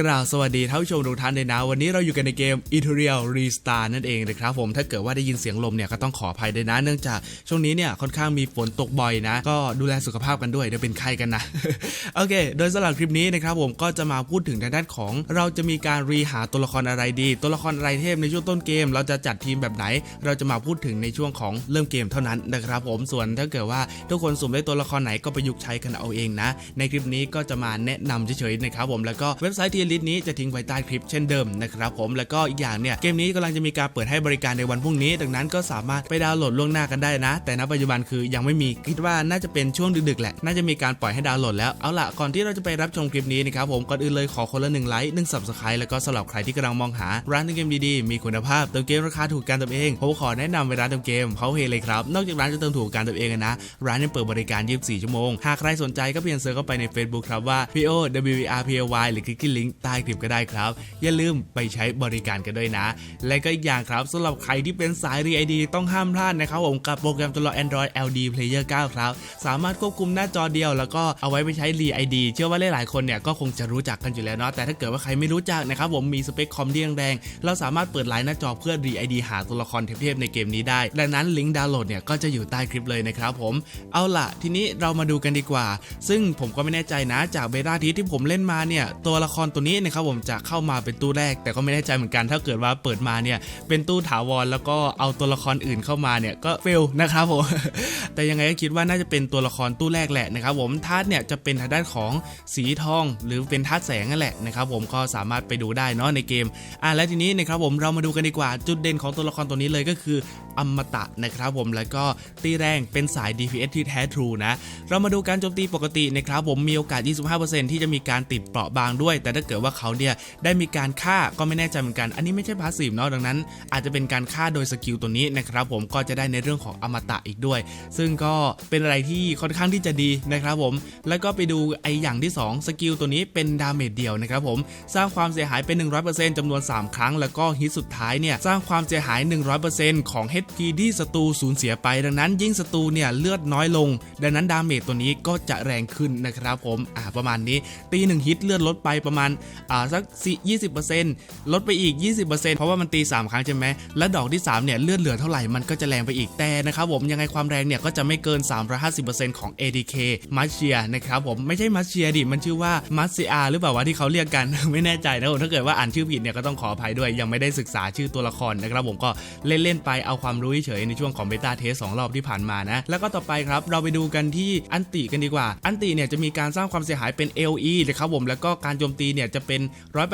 กราบสวัสดีท่านผู้ชมทุกท่านเลยนะ วันนี้เราอยู่กันในเกม e t e r i a l Restart นั่นเองนะครับผมถ้าเกิดว่าได้ยินเสียงลมเนี่ยก็ต้องขออภัยด้วยนะ เนื่องจากช่วงนี้เนี่ยค่อนข้างมีฝนตกบ่อยนะ ก็ดูแลสุขภาพกันด้วยเดี๋ยวเป็นไข้กันนะ โอเค โดยสำหรับคลิปนี้นะครับผมก็จะมาพูดถึงทางด้านของ เราจะมีการรีหาตัวละครอะไรดี ตัวละครอะไรเทพในช่วงต้นเกม เราจะจัดทีมแบบไหน เราจะมาพูดถึงในช่วงของเริ่มเกมเท่านั้นนะครับผมส่วนถ้าเกิดว่าทุกคนสุ่มได้ตัวละครไหนก็ประยุกต์ใช้กันเอาเองนะ ในคลิปนี้ก็จะมาแนะนำเฉยๆนะครับผมแล้วก็เว็บไซต์ทีลิสนี้จะทิ้งไว้ใต้คลิปเช่นเดิมนะครับผมแล้วก็อีกอย่างเนี่ยเกมนี้กำลังจะมีการเปิดให้บริการในวันพรุ่งนี้ ดังนั้นก็สามารถไปดาวน์โหลดล่วงหน้ากันได้นะ แต่ณปัจจุบันคือยังไม่มีคิดว่าน่าจะเป็นช่วงดึกๆแหละน่าจะมีการปล่อยให้ดาวน์โหลดแล้วเอาล่ะก่อนที่เราจะไปรับชมคลิปนี้นะครับผมก่อนอื่นเลยขอคนละหนึ่งไลค์หนึ่งสับสไครต์แล้วก็สำหรับใครที่กำลังมองหาร้านเติมเกมดีๆมีคุณภาพเติมเกมราคาถูกการติมเองผมขอแนะนำไปร้านเติมเกมเขาเฮเลยครับนอกจากร้านจะเติมถูกการติมเองนะร้านยังเปิดบริการ 24 ชั่วโมงหากใครสนใจก็เพียงเซิร์ชเข้าไปใน Facebook ครับว่า p o w r p y หรือคลิกที่ลิงก์ใต้คลิปก็ได้ครับ อย่าลืมไปใช้บริการกันด้วยนะ และก็อีกอย่างครับสำหรับใครที่เป็นสาย r ีไอดีต้องห้ามพลาดนะครับผมกับโปรแกรมตัวรอ Android LD Player 9 ครับ สามารถควบคุมหน้าจอเดียว แล้วก็เอาไว้ไปใช้ r ีไอดีเชื่อว่าหลายๆคนเนี่ยก็คงจะรู้จักกันอยู่แล้วเนาะแต่ถ้าเกิดว่าใครไม่รู้จักนะครับผมมีสเปคคอมที่แรงๆเราสามารถเปิดไลน์หน้าจอเพื่อ r ีไอดีหาตัวละครเทพๆในเกมนี้ได้ดังนั้นลิงก์ดาวน์โหลดเนี่ยก็จะอยู่ใต้คลิปเลยนะครับผมเอาล่ะ ทีนี้เรามาดูกันดีกว่า ซึ่งผมก็ไม่แน่ใจนะจากเบต้าทีที่ผมเล่นมาเนี่ยตัวละครตัวนี้นะครับผมจะเข้ามาเป็นตู้แรก แต่ก็ไม่แน่ใจเหมือนกัน ถ้าเกิดว่าเปิดมาเนี่ยเป็นตู้ถาวรแล้วก็เอาตัวละครอื่นเข้ามาเนี่ยก็เฟลนะครับผมแต่ยังไงก็คิดว่าน่าจะเป็นตัวละครตู้แรกแหละนะครับผมธาตุเนี่ยจะเป็นทางด้านของสีทอง หรือเป็นธาตุแสงนั่นแหละนะครับผมก็สามารถไปดูได้เนาะในเกมอะและทีนี้นะครับผมเรามาดูกันดีกว่าจุดเด่นของตัวละครตัวนี้เลยก็คืออมตะนะครับผมแล้วก็ตีแรงเป็นสาย DPS ที่แท้ทรูนะเรามาดูการโจมตีปกตินะครับผมมีโอกาส 25%ที่จะมีการติดเปราะบางด้วย แต่ถ้าเกิดว่าเขาเนี่ยได้มีการฆ่าก็ไม่แน่ใจเหมือนกัน อันนี้ไม่ใช่พาสซีฟเนาะดังนั้น อาจจะเป็นการฆ่าโดยสกิลตัวนี้นะครับผมก็จะได้ในเรื่องของอมตะอีกด้วย ซึ่งก็เป็นอะไรที่ค่อนข้างที่จะดีนะครับผม แล้วก็ไปดูไออย่างที่ 2 สกิลตัวนี้เป็นดาเมจเดียวนะครับผมสร้างความเสียหายเป็น 100%จำนวน 3 ครั้ง แล้วก็ฮิตสุดท้ายเนี่ยสร้างความเสียหาย 100%ของ HP ที่ศัตรูสูญเสียไป ดังนั้นยิ่งศัตรูเนี่ยเลือดน้อยลง ดังนั้นดาเมจตัวนี้ก็จะแรงขึ้นนะครับผมอ่าประมาณนี้ตี1ฮิตเลือดลดไปประมาณอ่าสัก20%ลดไปอีก 20%เพราะว่ามันตี 3 ครั้งใช่ไหมและดอกที่3เนี่ยเลือดเหลือเท่าไหร่มันก็จะแรงไปอีกแต่นะครับผมยังไงความแรงเนี่ยก็จะไม่เกิน 350%ของ ADK มัชเชียนะครับผมไม่ใช่มัชเชียดิมันชื่อว่ามัชเซียหรือเปล่าวะที่เขาเรียกกันไม่แน่ใจนะผมถ้าเกิดว่าอ่านชื่อผิดเนี่ยก็ต้องขออภัยด้วยยังไม่ได้ศึกษาชื่อตัวละครนะครับผมก็เล่นๆไปเอาความรู้เฉยในช่วงของเบต้าเทสสองรอบที่ผ่านมานะแล้วก็ต่อไปครับเราไปดูกันที่อันติกันดีกว่า อันติเนี่ยจะมีการสร้างความเสียหายเป็น LE นะครับผมแล้วก็การโจมตีเนี่ยจะเป็น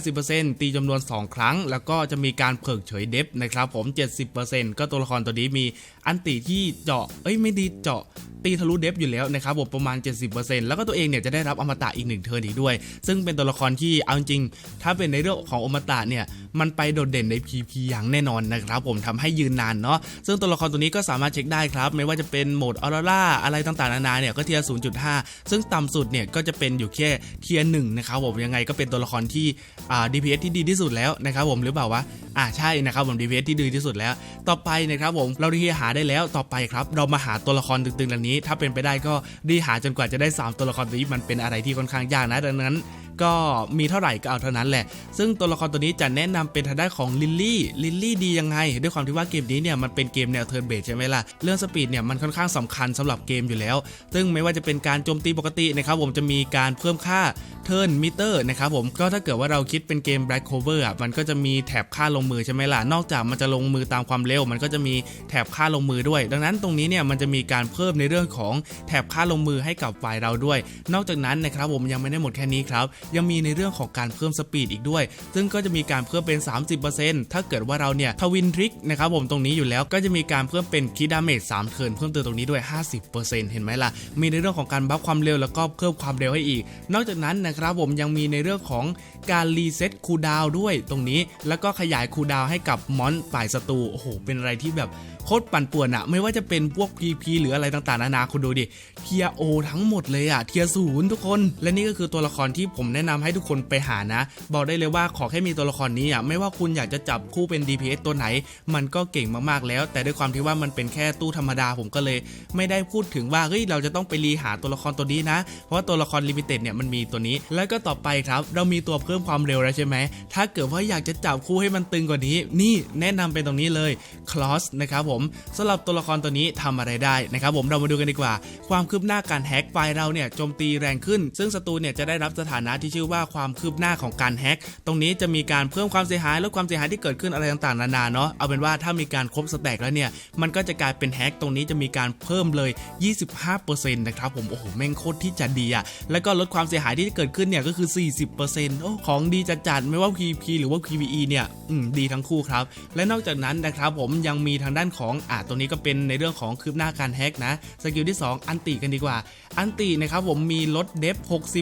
180%ตีจำนวน 2 ครั้ง แล้วก็จะมีการเพิกเฉยเดฟนะครับผม 70%ก็ตัวละครตัวนี้มี อันติที่เจาะเอ้ยไม่ดีเจาะตีทะลุเดฟอยู่แล้วนะครับผมประมาณ 70%แล้วก็ตัวเองเนี่ยจะได้รับอมตะอีกหนึ่งเทิร์นอีกด้วย ซึ่งเป็นตัวละครที่เอาจริง ถ้าเป็นในเรื่องของอมตะเนี่ย มันไปโดดเด่นใน PP อย่างแน่นอนนะครับผมทำให้ยืนนานเนาะ ซึ่งตัวละครตัวนี้ก็สามารถเช็คได้ครับ ไม่ว่าจะเป็นโหมดออร่าอะไรต่างๆนานาเนี่ยก็เทียร์0.5 ซึ่งต่ำสุดเนี่ยก็จะเป็นอยู่แค่เทียร์หนึ่งนะครับผมยังไงก็เป็นตัวละครที่อ่า DPS ที่ดีที่สุดแล้วนะครับผมหรือเปล่าวะอ่าใช่นะครับผม DPS ที่ดีที่สุดแล้ว ต่อไปนะครับผมเราดีหาได้แล้วต่อไปครับ เรามาหาตัวละครตึงๆเหล่านี้ ถ้าเป็นไปได้ก็ดีหาจนกว่าจะได้ 3 ตัวละครตัวนี้มันเป็นอะไรที่ค่อนข้างยากนะดังนั้น ก็มีเท่าไหร่ก็เอาเท่านั้นแหละ ซึ่งตัวละครตัวนี้จะแนะนำเป็นทางด้านของลิลลี่ ลิลลี่ดียังไง ด้วยความที่ว่าเกมนี้เนี่ยมันเป็นเกมแนวเทิร์นเบสใช่ไหมล่ะ เรื่องสปีดเนี่ยมันค่อนข้างสำคัญสำหรับเกมอยู่แล้ว ซึ่งไม่ว่าจะเป็นการโจมตีปกตินะครับผมจะมีการเพิ่มค่าเทิร์นมิเตอร์นะครับผมก็ถ้าเกิดว่าเราคิดเป็นเกม Black Cover อะมันก็จะมีแถบค่าลงมือใช่ไหมล่ะ นอกจากมันจะลงมือตามความเร็ว มันก็จะมีแถบค่าลงมือด้วย ดังนั้นตรงนี้เนี่ยมันจะมีการเพิ่มในเรื่องของแถบค่าลงมือให้กับฝ่ายเราด้วย นอกจากนั้นนะครับผมยังไม่ได้หมดแค่นี้ครับยังมีในเรื่องของการเพิ่มสปีดอีกด้วย ซึ่งก็จะมีการเพิ่มเป็น 30%ถ้าเกิดว่าเราเนี่ยทวินทริกนะครับผมตรงนี้อยู่แล้วก็จะมีการเพิ่มเป็นคิดดาเมจ3เทิร์นเพิ่มเติมตรงนี้ด้วย 50%เห็นไหมล่ะ มีในเรื่องของการบัฟความเร็วแล้วก็เพิ่มความเร็วให้อีก นอกจากนั้นนะครับผมยังมีในเรื่องของ การรีเซ็ตคูดาวด้วยตรงนี้ แล้วก็ขยายคูดาวให้กับมอนฝ่ายศัตรูโอ้โห เป็นอะไรที่แบบโคตรปั่นป่วนอะไม่ว่าจะเป็นพวก PP หรืออะไรต่างๆนานาคุณดูดิเทียโอทั้งหมดเลยอะเทียศูนย์ทุกคน และนี่ก็คือตัวละครที่ผมแนะนำให้ทุกคนไปหานะ บอกได้เลยว่าขอแค่มีตัวละครนี้อะไม่ว่าคุณอยากจะจับคู่เป็น DPS ตัวไหน มันก็เก่งมากๆแล้ว แต่ด้วยความที่ว่ามันเป็นแค่ตู้ธรรมดาผมก็เลย ไม่ได้พูดถึงว่าเฮ้ยเราจะต้องไปรีหาตัวละครตัวนี้นะ เพราะว่าตัวละครลิมิเต็ดเนี่ยมันมีตัวนี้ แล้วก็ต่อไปครับเรามีตัวเพิ่มพิ่มความเร็วแล้วใช่ไหม ถ้าเกิดว่าอยากจะจับคู่ให้มันตึงกว่านี้ นี่แนะนำเป็นตรงนี้เลย Cross นะครับผมสำหรับตัวละครตัวนี้ทำอะไรได้นะครับผมเรามาดูกันดีกว่า ความคืบหน้าการแฮ็กไฟล์เราเนี่ยโจมตีแรงขึ้น ซึ่งศัตรูเนี่ยจะได้รับสถานะที่ชื่อว่าความคืบหน้าของการแฮ็กตรงนี้จะมีการเพิ่มความเสียหายลดความเสียหายที่เกิดขึ้นอะไรต่างๆนานาเนาะเอาเป็นว่าถ้ามีการครบสแต็กแล้วเนี่ยมันก็จะกลายเป็นแฮ็กตรงนี้จะมีการเพิ่มเลย 25%นะครับผมโอ้โหแม่งโคตรที่จะดีอะแล้วก็ลดความเสียหายที่เกิดขึ้นเนี่ยก็คือ 40%โอ้ของดีจัดๆไม่ว่า PVP หรือว่า PVE เนี่ยดีทั้งคู่ครับ และนอกจากนั้นนะครับผมยังมีทางด้านของอ่าตรงนี้ก็เป็นในเรื่องของคืบหน้าการแฮกนะสกิลที่ 2 อันติกันดีกว่า อันตินะครับผมมีลดเดฟ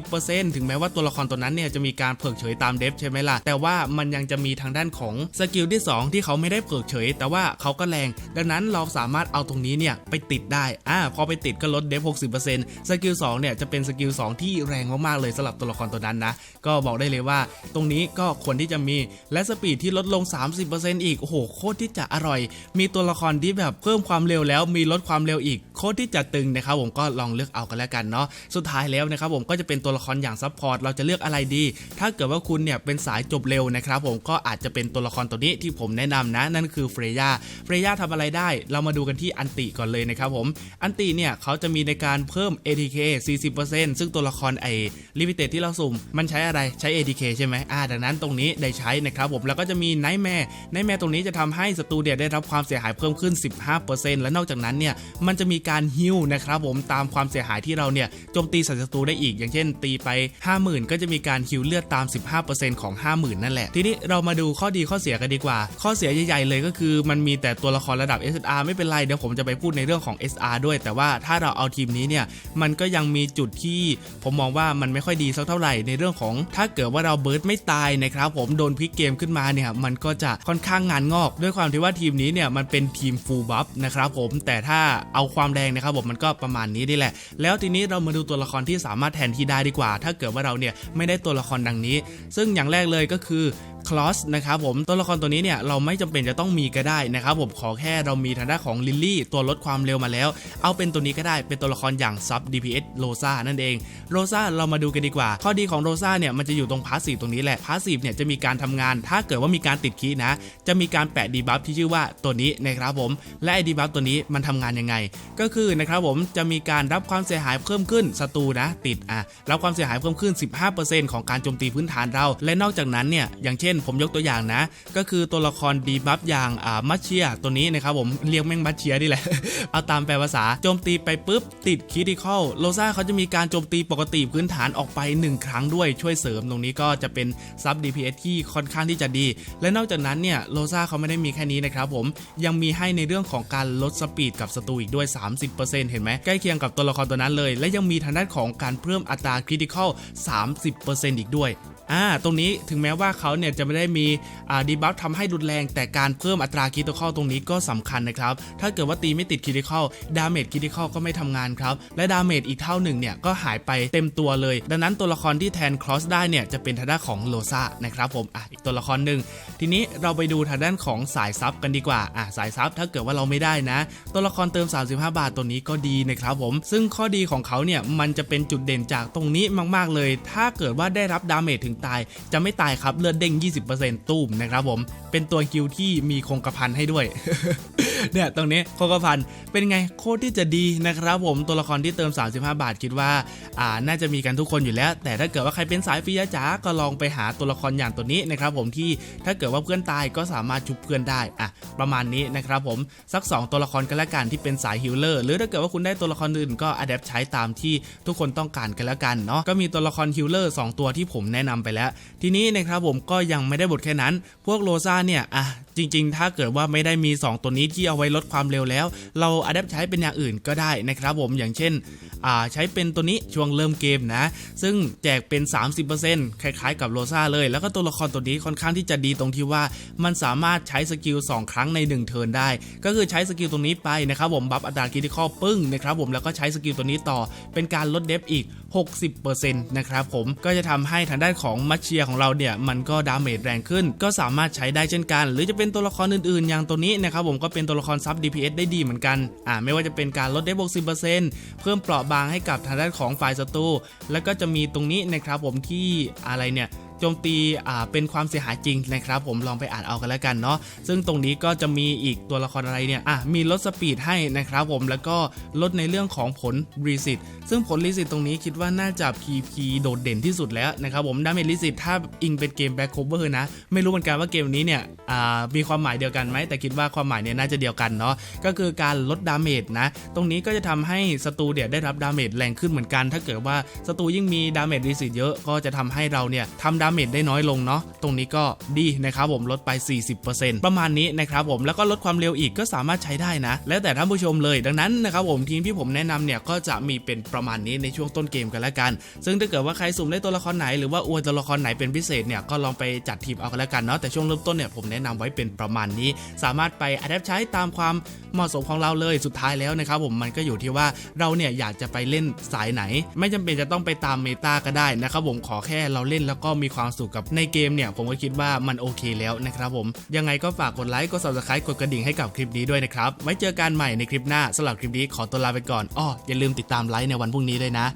60%ถึงแม้ว่าตัวละครตัวนั้นเนี่ยจะมีการเพิกเฉยตามเดฟใช่ไหมล่ะ แต่ว่ามันยังจะมีทางด้านของสกิลที่ 2 ที่เขาไม่ได้เพิกเฉย แต่ว่าเขาก็แรง ดังนั้นเราสามารถเอาตรงนี้เนี่ยไปติดได้อ่าพอไปติดก็ลดเดฟ 60%สกิล2เนี่ยจะเป็นสกิล2ที่แรงมากๆเลยสำหรับตัวละครตัวนั้นนะก็บอกได้เลยว่าตรงนี้ก็ควรที่จะมีและสปีดที่ลดลง 30%อีกโอ้โหโคตรที่จะอร่อย มีตัวละครที่แบบเพิ่มความเร็วแล้วมีลดความเร็วอีก คตรที่จะตึงนะครับผมก็ลองเลือกเอากันแล้วกันเนาะสุดท้ายแล้วนะครับผมก็จะเป็นตัวละครอย่างซับพอร์ตเราจะเลือกอะไรดี ถ้าเกิดว่าคุณเนี่ยเป็นสายจบเร็วนะครับผมก็อาจจะเป็นตัวละครตัวนี้ที่ผมแนะนำนะ นั่นคือเฟรย่าเฟรย่าทำอะไรได้ เรามาดูกันที่อันติก่อนเลยนะครับผมอันติเนี่ยเขาจะมีในการเพิ่ม ATK 40%ซึ่งตัวละครไอ้ลิมิเต็ดที่เราสุ่มมันใช้อะไรใช้ ATK ใช่ไหมอ่าดังนั้นตรงนี้ได้ใช้นะครับผมแล้วก็จะมีไนท์แมร์ไนท์แมร์ตรงนี้จะทำให้ศัตรูเนี่ยได้รับความเสียหายเพิ่มขึ้น 15%และนอกจากนั้นเนี่ยมันจะมีการการฮิวนะครับผมตามความเสียหายที่เราเนี่ยโจมตีศัตรูได้อีก อย่างเช่น ตีไป 50,000 ก็จะมีการฮิวเลือดตาม 15%ของ 50,000 นั่นแหละ ทีนี้เรามาดูข้อดีข้อเสียกันดีกว่า ข้อเสียใหญ่ๆเลยก็คือมันมีแต่ตัวละครระดับ SR ไม่เป็นไรเดี๋ยวผมจะไปพูดในเรื่องของ SR ด้วย แต่ว่าถ้าเราเอาทีมนี้เนี่ยมันก็ยังมีจุดที่ผมมองว่ามันไม่ค่อยดีสักเท่าไหร่ในเรื่องของ ถ้าเกิดว่าเราเบิร์ดไม่ตายนะครับผมโดนพลิกเกมขึ้นมาเนี่ยมันก็จะค่อนข้างงานงอก ด้วยความที่ว่าทีมนี้เนี่ยมันเป็นทีมฟูลบัฟนะครับผมแต่ถ้าเอาความแรงนะครับผมมันก็ประมาณนี้นี่แหละ แล้วทีนี้เรามาดูตัวละครที่สามารถแทนที่ได้ดีกว่า ถ้าเกิดว่าเราเนี่ยไม่ได้ตัวละครดังนี้ ซึ่งอย่างแรกเลยก็คือ คลอสนะครับผมตัวละครตัวนี้เนี่ยเราไม่จำเป็นจะต้องมีก็ได้นะครับผมขอแค่เรามีทางด้านของลิลลี่ตัวลดความเร็วมาแล้ว เอาเป็นตัวนี้ก็ได้เป็นตัวละครอย่างซับ DPS โรซานั่นเองโรซาเรามาดูกันดีกว่า ข้อดีของโรซาเนี่ยมันจะอยู่ตรงพาสซีฟตรงนี้แหละพาสซีฟเนี่ยจะมีการทำงาน ถ้าเกิดว่ามีการติดคีนะ จะมีการแปะดีบัฟที่ชื่อว่าตัวนี้นะครับผม และไอ้ดีบัฟตัวนี้มันทำงานยังไง ก็คือนะครับผมจะมีการรับความเสียหายเพิ่มขึ้นศัตรูนะติดอะรับความเสียหายเพิ่มขึ้น 15%ของการโจมตีพื้นฐานเรา และนอกจากนั้นเนี่ยอย่างเช่นผมยกตัวอย่างนะ ก็คือตัวละครดีบัฟอย่างอ่ามัชเชียตัวนี้นะครับผมเรียกแม่งมัชเชียนี่แหละ เอาตามแปลภาษาโจมตีไปปุ๊บ ติดค i ติคอลโลซ่าเขาจะมีการโจมตีปกติพื้นฐานออกไป 1 ครั้งด้วยช่วยเสริมตรงนี้ก็จะเป็นซับ DPS ที่ค่อนข้างที่จะดี และนอกจากนั้นเนี่ยโลซ่าเขาไม่ได้มีแค่นี้นะครับผมยังมีให้ในเรื่องของการลดสปีดกับศัตรูอีกด้วย 30%เห็นไหมใกล้เคียงกับตัวละครตัวนั้นเลย และยังมีทางด้านของการเพิ่มอัตราค i ติคอล30%อีกด้วย อ่าตรงนี้ถึงแม้ว่าเขาเนี่ยจะไม่ได้มีอ่าดีบัฟทำให้รุนแรง แต่การเพิ่มอัตราค i ติคอลตรงนี้ก็สำคัญนะครับ ถ้าเกิดว่าตีไม่ติดค i ติคอลดาเมจค i ติคอลก็ไม่ทำงานครับ และดาเมจอีกเท่าหนึ่งเนี่ยก็หายไปเต็มตัวเลย ดังนั้นตัวละครที่แทนครอสได้เนี่ยจะเป็นทางด้านของโลซานะครับผมอะอีกตัวละครหนึ่งทีนี้เราไปดูทางด้านของสายซับกันดีกว่าอะสายซับถ้าเกิดว่าเราไม่ได้นะ ตัวละครเติม 35 บาทตัวนี้ก็ดีนะครับผม ซึ่งข้อดีของเขาเนี่ยมันจะเป็นจุดเด่นจากตรงนี้มาก ๆเลย ถ้าเกิดว่าได้รับดาเมจถึงตาย จะไม่ตายครับเลือดเด้ง 20%ตุ้มนะครับผม เป็นตัวคิวที่มีคงกระพันให้ด้วยเนี่ยตรงนี้โคกพันเป็นไงโคตรที่จะดีนะครับ ผมตัวละครที่เติม 35 บาทคิดว่าอ่าน่าจะมีกันทุกคนอยู่แล้ว แต่ถ้าเกิดว่าใครเป็นสายฟรีจ๋าก็ลองไปหาตัวละครอย่างตัวนี้นะครับผมที่ถ้าเกิดว่าเพื่อนตายก็สามารถชุบเพื่อนได้อะประมาณนี้นะครับผมสัก 2 ตัวละครกันละกันที่เป็นสายฮิลเลอร์หรือถ้าเกิดว่าคุณได้ตัวละครอื่นก็อัดแอปใช้ตามที่ทุกคนต้องการกันแล้วกันเนาะก็มีตัวละครฮิลเลอร์2ตัวที่ผมแนะนำไปแล้ว ทีนี้นะครับผมก็ยังไม่ได้บทแค่นั้น พวกโลซาเนี่ยอะจริง ๆ ถ้าเกิดว่าไม่ได้มี 2 ตัวนี้ที่เอาไว้ลดความเร็วแล้ว เราอัดแอปใช้เป็นอย่างอื่นก็ได้นะครับผมอย่างเช่นใช้เป็นตัวนี้ช่วงเริ่มเกมนะ ซึ่งแจกเป็น 30%คล้ายๆ กับโลซาเลย แล้วก็ตัวละครตัวนี้ค่อนข้างที่จะดีตรงที่ว่า มันสามารถใช้สกิล2 ครั้งใน 1 เทิร์นได้ ก็คือใช้สกิลตรงนี้ไปนะครับผมบัฟอัตราคิติคอลปึ้งนะครับผมแล้วก็ใช้สกิลตัวนี้ต่อเป็นการลดเดฟอีก 60%นะครับผมก็จะทำให้ทางด้านของมัชเชียของเราเนี่ยมันก็ดาเมจแรงขึ้น ก็สามารถใช้ได้เช่นกัน หรือจะเป็นตัวละครอื่นๆ อย่างตัวนี้นะครับผมก็เป็นตัวละครซับ DPS ได้ดีเหมือนกันอ่าไม่ว่าจะเป็นการลดไดฟ60%เพิ่มเปราะบางให้กับทางด้านของฝ่ายศัตรูแล้วก็จะมีตรงนี้นะครับผมที่อะไรเนี่ย โจมตีอ่าเป็นความเสียหายจริงนะครับ ผมลองไปอ่านเอากันแล้วกันเนาะซึ่งตรงนี้ก็จะมีอีกตัวละครอะไรเนี่ยอะมีลดสปีดให้นะครับผมแล้วก็ลดในเรื่องของผลรีสิตซึ่งผลรีสิตตรงนี้คิดว่าน่าจะ PP โดดเด่นที่สุดแล้วนะครับผมดาเมจรีสิตถ้าอิงเป็นเกมแบ็คโคเวอร์นะ ไม่รู้เหมือนกันว่าเกมนี้เนี่ยอ่ามีความหมายเดียวกันไหมแต่คิดว่าความหมายเนี่ยน่าจะเดียวกันเนาะก็คือการลดดาเมจนะตรงนี้ก็จะทำให้ศัตรูเนี่ยได้รับดาเมจแรงขึ้นเหมือนกัน ถ้าเกิดว่าศัตรูยิ่งมีดาเมจรีสิตเยอะก็จะทำให้เราเนี่ยทำดาเมจได้น้อยลงเนาะตรงนี้ก็ดีนะครับผมลดไป 40%ประมาณนี้นะครับผมแล้วก็ลดความเร็วอีกก็สามารถใช้ได้นะ แล้วแต่ท่านผู้ชมเลยดังนั้นนะครับผมทีมที่ผมแนะนำเนี่ยก็จะมีเป็นประมาณนี้ในช่วงต้นเกมกันแล้วกัน ซึ่งถ้าเกิดว่าใครสุ่มได้ตัวละครไหนหรือว่าอวยตัวละครไหนเป็นพิเศษเนี่ยก็ลองไปจัดทีมเอากันแล้วกันเนาะแต่ช่วงเริ่มต้นเนี่ยผมแนะนำไว้เป็นประมาณนี้ สามารถไปอัดแอปใช้ตามความเหมาะสมของเราเลยสุดท้ายแล้วนะครับผมมันก็อยู่ที่ว่าเราเนี่ยอยากจะไปเล่นสายไหน ไม่จำเป็นจะต้องไปตามเมตาก็ได้นะครับผมขอแค่เราเล่นแล้วก็มีความสุขกับในเกมเนี่ยผมก็คิดว่ามันโอเคแล้วนะครับผมยังไงก็ฝากกดไลค์กด subscribe กดกระดิ่งให้กับคลิปนี้ด้วยนะครับไว้เจอกันใหม่ในคลิปหน้าสำหรับคลิปนี้ขอตัวลาไปก่อนอ้ออย่าลืมติดตามไลค์ในวันพรุ่งนี้ด้วยนะ